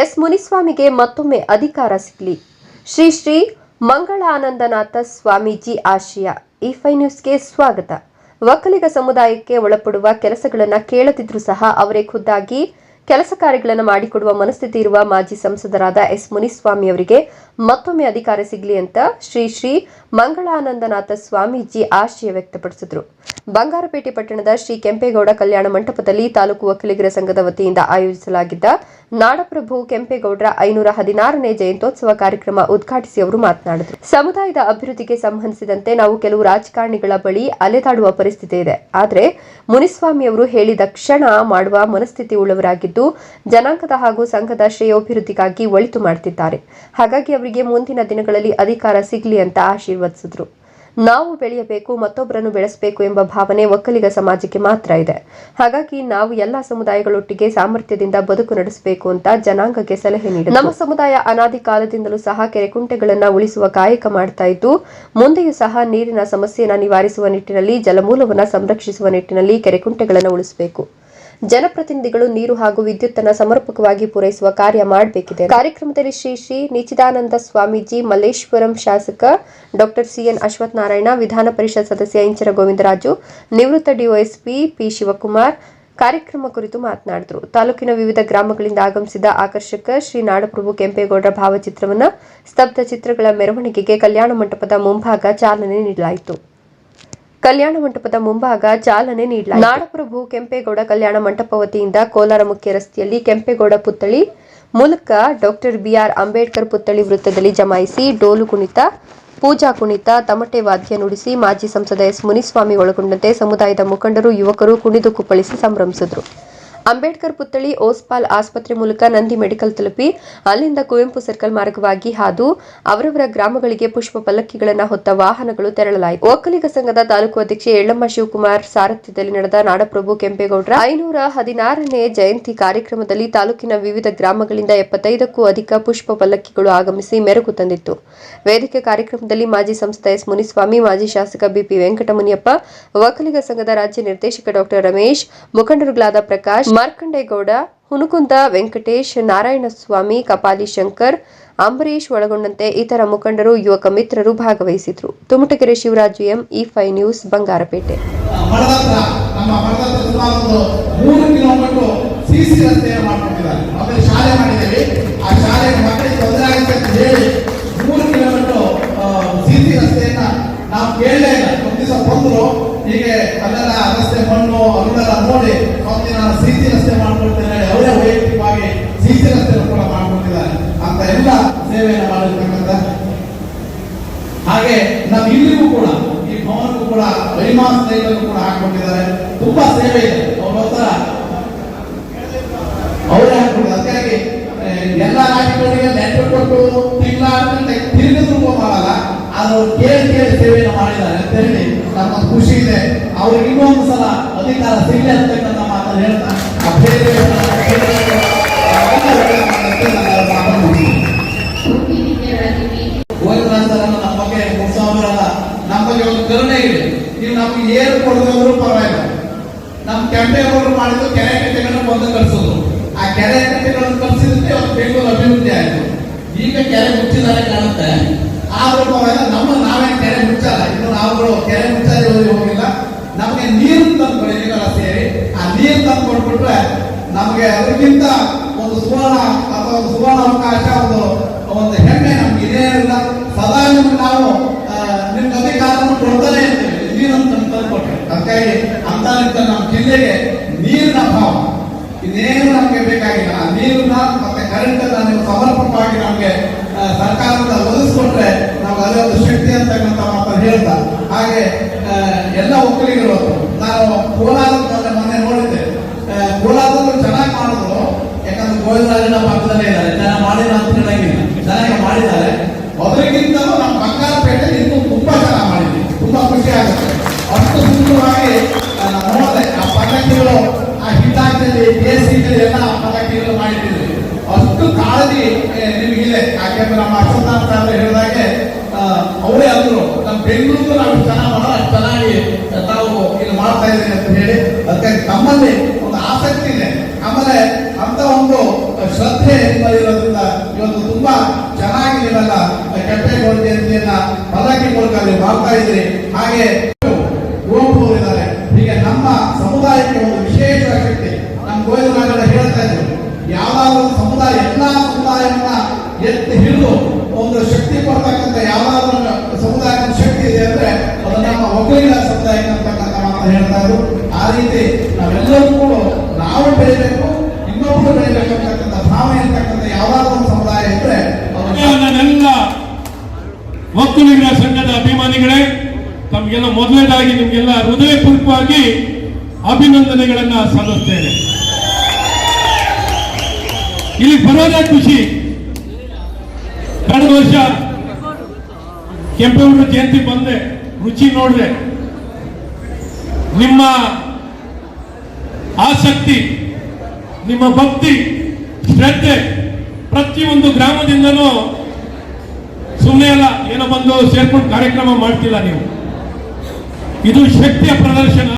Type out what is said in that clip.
S ಮುನಿಸ್ವಾಮಿಗೆ ಮತ್ತೊಮ್ಮೆ ಅಧಿಕಾರ ಸಿಗಲಿ. ಶ್ರೀ ಶ್ರೀ ಮಂಗಳಾನಂದನಾಥ ಸ್ವಾಮೀಜಿ ಆಶಯ ಈ ಫೈ ನ್ಯೂಸ್ಗೆ ಸ್ವಾಗತ. ಒಕ್ಕಲಿಗ ಸಮುದಾಯಕ್ಕೆ ಒಳಪಡುವ ಕೆಲಸಗಳನ್ನು ಕೇಳದಿದ್ರೂ ಸಹ ಅವರೇ ಖುದ್ದಾಗಿ ಕೆಲಸ ಕಾರ್ಯಗಳನ್ನು ಮಾಡಿಕೊಡುವ ಮನಸ್ಥಿತಿ ಇರುವ ಮಾಜಿ ಸಂಸದರಾದ ಎಸ್ ಮುನಿಸ್ವಾಮಿ ಅವರಿಗೆ ಮತ್ತೊಮ್ಮೆ ಅಧಿಕಾರ ಸಿಗಲಿ ಅಂತ ಶ್ರೀ ಶ್ರೀ ಮಂಗಳಾನಂದನಾಥ ಸ್ವಾಮೀಜಿ ಆಶಯ ವ್ಯಕ್ತಪಡಿಸಿದರು. ಬಂಗಾರಪೇಟೆ ಪಟ್ಟಣದ ಶ್ರೀ ಕೆಂಪೇಗೌಡ ಕಲ್ಯಾಣ ಮಂಟಪದಲ್ಲಿ ತಾಲೂಕು ಒಕ್ಕಲಿಗರ ಸಂಘದ ವತಿಯಿಂದ ಆಯೋಜಿಸಲಾಗಿದ್ದ ನಾಡಪ್ರಭು ಕೆಂಪೇಗೌಡರ ಐನೂರ ಹದಿನಾರನೇ ಜಯಂತ್ಯೋತ್ಸವ ಕಾರ್ಯಕ್ರಮ ಉದ್ಘಾಟಿಸಿ ಅವರು ಮಾತನಾಡಿದರು. ಸಮುದಾಯದ ಅಭಿವೃದ್ಧಿಗೆ ಸಂಬಂಧಿಸಿದಂತೆ ನಾವು ಕೆಲವು ರಾಜಕಾರಣಿಗಳ ಬಳಿ ಅಲೆದಾಡುವ ಪರಿಸ್ಥಿತಿ ಇದೆ. ಆದರೆ ಮುನಿಸ್ವಾಮಿ ಅವರು ಹೇಳಿದ ಕ್ಷಣ ಮಾಡುವ ಮನಸ್ಥಿತಿ ಉಳ್ಳವರಾಗಿದ್ದು ಜನಾಂಗದ ಹಾಗೂ ಸಂಘದ ಶ್ರೇಯೋಭಿವೃದ್ಧಿಗಾಗಿ ಒಳಿತು ಮಾಡುತ್ತಿದ್ದಾರೆ ಹಾಗಾಗಿ ಅವರಿಗೆ ಮುಂದಿನ ದಿನಗಳಲ್ಲಿ ಅಧಿಕಾರ ಸಿಗಲಿ ಅಂತ ಆಶೀರ್ವದಿಸಿದ್ರು. ನಾವು ಬೆಳೆಯಬೇಕು, ಮತ್ತೊಬ್ಬರನ್ನು ಬೆಳೆಸಬೇಕು ಎಂಬ ಭಾವನೆ ಒಕ್ಕಲಿಗ ಸಮಾಜಕ್ಕೆ ಮಾತ್ರ ಇದೆ. ಹಾಗಾಗಿ ನಾವು ಎಲ್ಲ ಸಮುದಾಯಗಳೊಟ್ಟಿಗೆ ಸಾಮರ್ಥ್ಯದಿಂದ ಬದುಕು ನಡೆಸಬೇಕು ಅಂತ ಜನಾಂಗಕ್ಕೆ ಸಲಹೆ ನೀಡಿದರು. ನಮ್ಮ ಸಮುದಾಯ ಅನಾದಿ ಕಾಲದಿಂದಲೂ ಸಹ ಕೆರೆಕುಂಟೆಗಳನ್ನು ಉಳಿಸುವ ಕಾಯಕ ಮಾಡ್ತಾ ಇದ್ದು, ಮುಂದೆಯೂ ಸಹ ನೀರಿನ ಸಮಸ್ಯೆಯನ್ನು ನಿವಾರಿಸುವ ನಿಟ್ಟಿನಲ್ಲಿ, ಜಲಮೂಲವನ್ನು ಸಂರಕ್ಷಿಸುವ ನಿಟ್ಟಿನಲ್ಲಿ ಕೆರೆಕುಂಟೆಗಳನ್ನು ಉಳಿಸಬೇಕು. ಜನಪ್ರತಿನಿಧಿಗಳು ನೀರು ಹಾಗೂ ವಿದ್ಯುತ್ತನ್ನು ಸಮರ್ಪಕವಾಗಿ ಪೂರೈಸುವ ಕಾರ್ಯ ಮಾಡಬೇಕಿದೆ. ಕಾರ್ಯಕ್ರಮದಲ್ಲಿ ಶ್ರೀ ಶ್ರೀ ನಿಚಿದಾನಂದ ಸ್ವಾಮೀಜಿ, ಮಲ್ಲೇಶ್ವರಂ ಶಾಸಕ ಡಾಕ್ಟರ್ ಸಿಎನ್ ಅಶ್ವಥ್ ನಾರಾಯಣ ವಿಧಾನ ಪರಿಷತ್ ಸದಸ್ಯ ಇಂಚರ ಗೋವಿಂದರಾಜು ನಿವೃತ್ತ ಡಿಒಎಸ್ಪಿ ಪಿ ಶಿವಕುಮಾರ್ ಕಾರ್ಯಕ್ರಮ ಕುರಿತು ಮಾತನಾಡಿದರು. ತಾಲೂಕಿನ ವಿವಿಧ ಗ್ರಾಮಗಳಿಂದ ಆಗಮಿಸಿದ ಆಕರ್ಷಕ ಶ್ರೀ ನಾಡಪ್ರಭು ಕೆಂಪೇಗೌಡರ ಭಾವಚಿತ್ರವನ್ನು ಸ್ತಬ್ಧ ಚಿತ್ರಗಳ ಮೆರವಣಿಗೆಗೆ ಕಲ್ಯಾಣ ಮಂಟಪದ ಮುಂಭಾಗ ಚಾಲನೆ ನೀಡಲಾಯಿತು. ಕಲ್ಯಾಣ ಮಂಟಪದ ಮುಂಭಾಗ ಚಾಲನೆ ನೀಡಲಾಯಿತು. ನಾಡಪ್ರಭು ಕೆಂಪೇಗೌಡ ಕಲ್ಯಾಣ ಮಂಟಪ ವತಿಯಿಂದ ಕೋಲಾರ ಮುಖ್ಯ ರಸ್ತೆಯಲ್ಲಿ ಕೆಂಪೇಗೌಡ ಪುತ್ಥಳಿ, ಮೂಲಕ ಡಾಕ್ಟರ್ ಬಿಆರ್ ಅಂಬೇಡ್ಕರ್ ಪುತ್ಥಳಿ ವೃತ್ತದಲ್ಲಿ ಜಮಾಯಿಸಿ ಡೋಲು ಕುಣಿತ, ಪೂಜಾ ಕುಣಿತ, ತಮಟೆ ವಾದ್ಯ ನುಡಿಸಿ ಮಾಜಿ ಸಂಸದ ಎಸ್ ಮುನಿಸ್ವಾಮಿ ಒಳಗೊಂಡಂತೆ ಸಮುದಾಯದ ಮುಖಂಡರು, ಯುವಕರು ಕುಣಿದು ಕುಪ್ಪಳಿಸಿ ಸಂಭ್ರಮಿಸಿದರು. ಅಂಬೇಡ್ಕರ್ ಪುತ್ಥಳಿ ಓಸ್ಪಾಲ್ ಆಸ್ಪತ್ರೆ ಮೂಲಕ ನಂದಿ ಮೆಡಿಕಲ್ ತಲುಪಿ, ಅಲ್ಲಿಂದ ಕುವೆಂಪು ಸರ್ಕಲ್ ಮಾರ್ಗವಾಗಿ ಹಾದು, ಅವರವರ ಗ್ರಾಮಗಳಿಗೆ ಪುಷ್ಪ ಪಲ್ಲಕ್ಕಿಗಳನ್ನು ಹೊತ್ತ ವಾಹನಗಳು ತೆರಳಲಾಯಿತು. ಒಕ್ಕಲಿಗ ಸಂಘದ ತಾಲೂಕು ಅಧ್ಯಕ್ಷೆ ಎಳ್ಳಮ್ಮ ಶಿವಕುಮಾರ್ ಸಾರಥ್ಯದಲ್ಲಿ ನಡೆದ ನಾಡಪ್ರಭು ಕೆಂಪೇಗೌಡರ ಐನೂರ ಹದಿನಾರನೇ ಜಯಂತಿ ಕಾರ್ಯಕ್ರಮದಲ್ಲಿ ತಾಲೂಕಿನ ವಿವಿಧ ಗ್ರಾಮಗಳಿಂದ ಎಪ್ಪತ್ತೈದಕ್ಕೂ ಅಧಿಕ ಪುಷ್ಪ ಪಲ್ಲಕ್ಕಿಗಳು ಆಗಮಿಸಿ ಮೆರುಗು ತಂದಿತ್ತು. ವೇದಿಕೆ ಕಾರ್ಯಕ್ರಮದಲ್ಲಿ ಮಾಜಿ ಸಂಸದ ಎಸ್ ಮುನಿಸ್ವಾಮಿ, ಮಾಜಿ ಶಾಸಕ ಬಿಪಿ ವೆಂಕಟಮುನಿಯಪ್ಪ, ಒಕ್ಕಲಿಗ ಸಂಘದ ರಾಜ್ಯ ನಿರ್ದೇಶಕ ಡಾಕ್ಟರ್ ರಮೇಶ್, ಮುಖಂಡರುಗಳಾದ ಪ್ರಕಾಶ್ ಮಾರ್ಕಂಡೇಗೌಡ ಹುನುಕುಂದ ವೆಂಕಟೇಶ್, ನಾರಾಯಣಸ್ವಾಮಿ, ಕಪಾಲಿ ಶಂಕರ್ ಅಂಬರೀಶ್ ಒಳಗೊಂಡಂತೆ ಇತರ ಮುಖಂಡರು, ಯುವಕ ಮಿತ್ರರು ಭಾಗವಹಿಸಿದ್ರು. Tumatagere Shivaraju M, E news, Bangarapete. ಹೀಗೆ ಅಲ್ಲೆಲ್ಲ ರಸ್ತೆ ಮಣ್ಣು ಅವನ್ನೆಲ್ಲ ನೋಡಿ ಅವತ್ತು ನಾನು ಸಿಸಿ ರಸ್ತೆ ಮಾಡ್ಕೊಳ್ತೇನೆ ಹೇಳಿ ಅವರೇ ವೈಯಕ್ತಿಕವಾಗಿ ಸಿಸಿ ರಸ್ತೆ ಕೂಡ ಮಾಡ್ಕೊಂಡಿದ್ದಾರೆ ಅಂತ ಎಲ್ಲ ಸೇವೆಯನ್ನು ಮಾಡಿರ್ತಕ್ಕಂಥ ಹಾಗೆ ನಾವು ಇಲ್ಲಿಗೂ ಕೂಡ, ಈ ಭವನಕ್ಕೂ ಕೂಡ ವೈಮಾನ ಸ್ನೇಹಿತರು ಕೂಡ ಹಾಕೊಂಡಿದ್ದಾರೆ ತುಂಬಾ ಸೇವೆ ಇದೆ. ಅವ್ರ ಅವರೇ ಹಾಕೊಂಡಿದ್ದಾರೆ ಅದಕ್ಕಾಗಿ ಎಲ್ಲ ರಾಜ್ಯಗಳಿಗೆ ನೆಟ್ವರ್ಕ್ ಕೊಟ್ಟು ತಿಂಗಳ ತಿರುಗಿದ್ರು ಮಾಡಲ್ಲ, ಆದ್ರೆ ಕೇಳಿ ಕೇಳಿ ಸೇವೆಯನ್ನು ಮಾಡಿದ್ದಾರೆ. ಅಂತ ಖುಷಿ ಇದೆ. ಅವ್ರಿಗೆ ಇನ್ನೊಂದು ಸಲ ಅಧಿಕಾರ ಸಿಗಲಿ ಅಂತಕ್ಕಂಥ ಮಾತನ್ನು ಹೇಳ್ತಾ ಗೋವಿಂದರಾಜರನ್ನ ನಮ್ಮ ಬಗ್ಗೆ ಮುಗಿಸೋರಲ್ಲ ನಮ್ಮ ಬಗ್ಗೆ ಒಂದು ಕರುಣೆ ಇದೆ. ನೀವು ನಮ್ಗೆ ಏನು ಕೊಡೋದ್ರು ಪರವಾಗಿಲ್ಲ. ನಮ್ಮ ಕೆಂಪೇಗೌಡರು ಮಾಡಿದ್ದು ಕೆರೆ ಕಟ್ಟೆಗಳನ್ನು ಬಂದು ಕಳಿಸೋದು ಆ ಕೆರೆ ಕಟ್ಟೆಗಳನ್ನು ಕಳಿಸಿದ್ರೆ ಅವ್ರು ಬೆಂಗಳೂರು ಅಭಿವೃದ್ಧಿ ಆಯಿತು. ಈಗ ಕೆರೆ ಮುಚ್ಚಿದ್ದಾರೆ ಕಾಣುತ್ತೆ. ಆದ್ರೂ ಪರವಾಗಿಲ್ಲ, ನಮ್ಮ ನಾವೇ ಕೆರೆ ಮುಚ್ಚಲ್ಲ ಇನ್ನು ನಾವುಗಳು ಕೆರೆ ಮುಚ್ಚದೆ ಹೋಗಿಲ್ಲ ನಮಗೆ ನೀರು ತಂದು ನೀವೆಲ್ಲ ಸೇರಿ, ಆ ನೀರು ತಂದು ಕೊಟ್ಬಿಟ್ರೆ ನಮಗೆ ಅದಕ್ಕಿಂತ ಒಂದು ಸುವರ್ಣ ಅಥವಾ ಒಂದು ಸುವರ್ಣ ಅವಕಾಶ, ಒಂದು ಒಂದು ಹೆಮ್ಮೆ ನಮ್ಗೆ ಇದೇ ಇಲ್ಲ ಸದಾ ನಿಮ್ಗೆ ನಾವು ನಿಮ್ಮ ನಿಮ್ಗೆ ಅಧಿಕಾರವನ್ನು ಕೊಡ್ತಾನೆ ಇರ್ತೀವಿ. ನೀರನ್ನು ತಂದು ತಂದ್ಕೊಟ್ರೆ. ಅದಕ್ಕಾಗಿ ಅಂತ ನಮ್ಮ ಜಿಲ್ಲೆಗೆ ನೀರಿನ ಅಭಾವ. ಇನ್ನೇನು ನಮಗೆ ಬೇಕಾಗಿಲ್ಲ. ಆ ನೀರನ್ನ ಮತ್ತೆ ಕರೆಂಟ್ ಅನ್ನ ನೀವು ಸಮರ್ಪಕವಾಗಿ ನಮಗೆ ಸರ್ಕಾರದಿಂದ ಒದಗಿಸ್ಕೊಟ್ರೆ ನಾವು ಅದೇ ಒಂದು ಶಕ್ತಿ ಅಂತಕ್ಕಂಥ ಮಾತನ್ನು ಹೇಳ್ತಾ ಹಾಗೆ ಎಲ್ಲ ಒಕ್ಕಲಿಗರು ನಾನು ಕೋಲಾರ ಮೊನ್ನೆ ನೋಡಿದ್ದೆ ಕೋಲಾರದಲ್ಲೂ ಚೆನ್ನಾಗಿ ಮಾಡಿದ್ರು. ಯಾಕಂದ್ರೆ ಗೋವಿಂದರಾಜನ ಪಕ್ಕದಲ್ಲೇ ಇದ್ದಾರೆ. ಚೆನ್ನಾಗಿ ಮಾಡಿಲ್ಲ ಅಂತ ಹೇಳಂಗಿಲ್ಲ. ಚೆನ್ನಾಗಿ ಮಾಡಿದ್ದಾರೆ. ಅದಕ್ಕಿಂತಲೂ ನಮ್ಮ ಬಂಗಾರಪೇಟೆ ಇನ್ನೂ ತುಂಬಾ ಚೆನ್ನಾಗಿ ಮಾಡಿದ್ವಿ ತುಂಬಾ ಖುಷಿ ಆಗುತ್ತೆ. ಅಷ್ಟು ಸುಂದರವಾಗಿ ನೋಡಿದೆ ಆ ಪಟಾಕಿಗಳು, ಆ ಹಿಟಾಕಿನಲ್ಲಿ ಬೇಸಿಗೆಯಲ್ಲಿ ಎಲ್ಲ ಆ ಪಟಾಕಿಗಳು ಮಾಡಿದ್ದೀವಿ ಅಷ್ಟು ಕಾಳಜಿ ನಿಮಗಿದೆ. ಯಾಕೆಂದ್ರೆ ನಮ್ಮ ಅಶ್ವತ್ಥಾಮ ಅಂತ ಹೇಳಿದಾಗೆ ಅವರೇ ಅಂದರು. ನಮ್ಮ ಬೆಂಗಳೂರು ನಾವು ಚೆನ್ನಾಗಿ ಮಾಡೋ ಅಷ್ಟು ಚೆನ್ನಾಗಿ ತಾವು ಇಲ್ಲಿ ಮಾಡ್ತಾ ಇದ್ದೀರಿ ಅಂತ ಹೇಳಿ ಅದಕ್ಕೆ ತಮ್ಮಲ್ಲಿ ಒಂದು ಆಸಕ್ತಿ ಇದೆ. ಆಮೇಲೆ ಅಂತ ಒಂದು ಶ್ರದ್ಧೆ ಇರೋದ್ರಿಂದ ಇವತ್ತು ತುಂಬಾ ಚೆನ್ನಾಗಿ ನೀವೆಲ್ಲ ಕೆಂಪೇಗೌಡ ಜಯಂತಿಯನ್ನ ಪದಕ್ಕೆ ಮೂಲಕ ನೀವು ಮಾಡ್ತಾ ಇದ್ರಿ ಹಾಗೆ ಇದ್ದಾರೆ ಹೀಗೆ ನಮ್ಮ ಸಮುದಾಯಕ್ಕೆ ಒಂದು ವಿಶೇಷ ಶಕ್ತಿ. ನಮ್ಮ ಗೋವಿಂದರಾಜರ ಹೇಳ್ತಾ ಇದ್ರು, ಯಾವ್ದಾದ್ರು ಸಮುದಾಯ, ಎಲ್ಲಾ ಸಮುದಾಯವನ್ನ ಎತ್ತಿ ಹಿಡಿದು ಒಂದು ಶಕ್ತಿ ಕೊಡ್ತಕ್ಕಂಥ ಯಾವ್ದಾದ್ರು ಆ ರೀತಿ ನಾವೆಲ್ಲರೂ ಕೂಡ ನಾವು ಬೆಳಿಬೇಕು, ಇನ್ನೊಬ್ರು ಬೆಳಿಬೇಕು ಅಂತಕ್ಕಂಥ ಭಾವನೆ ಇರ್ತಕ್ಕಂಥ ಯಾವ್ದಾದ್ರು ಒಂದು ಸಮುದಾಯ ಇದ್ರೆ ನನ್ನೆಲ್ಲ ಒಕ್ಕಲಿಗರ ಸಂಘದ ಅಭಿಮಾನಿಗಳೇ, ತಮಗೆಲ್ಲ ಮೊದಲನೇದಾಗಿ ನಿಮಗೆಲ್ಲ ಹೃದಯಪೂರ್ವಕವಾಗಿ ಅಭಿನಂದನೆಗಳನ್ನ ಸಲ್ಲಿಸ್ತೇನೆ. ಇಲ್ಲಿ ಬರೋದೇ ಖುಷಿ. ಕಳೆದ ವರ್ಷ ಕೆಂಪೇಗೌಡರ ಜಯಂತಿ ಬಂದೆ, ರುಚಿ ನೋಡಿದೆ. ನಿಮ್ಮ ಆಸಕ್ತಿ, ನಿಮ್ಮ ಭಕ್ತಿ, ಶ್ರದ್ಧೆ ಪ್ರತಿಯೊಂದು ಗ್ರಾಮದಿಂದನೂ ಸುಮ್ಮನೆ ಅಲ್ಲ, ಏನೋ ಬಂದು ಸೇರ್ಕೊಂಡು ಕಾರ್ಯಕ್ರಮ ಮಾಡ್ತಿಲ್ಲ ನೀವು? ಇದು ಶಕ್ತಿಯ ಪ್ರದರ್ಶನ.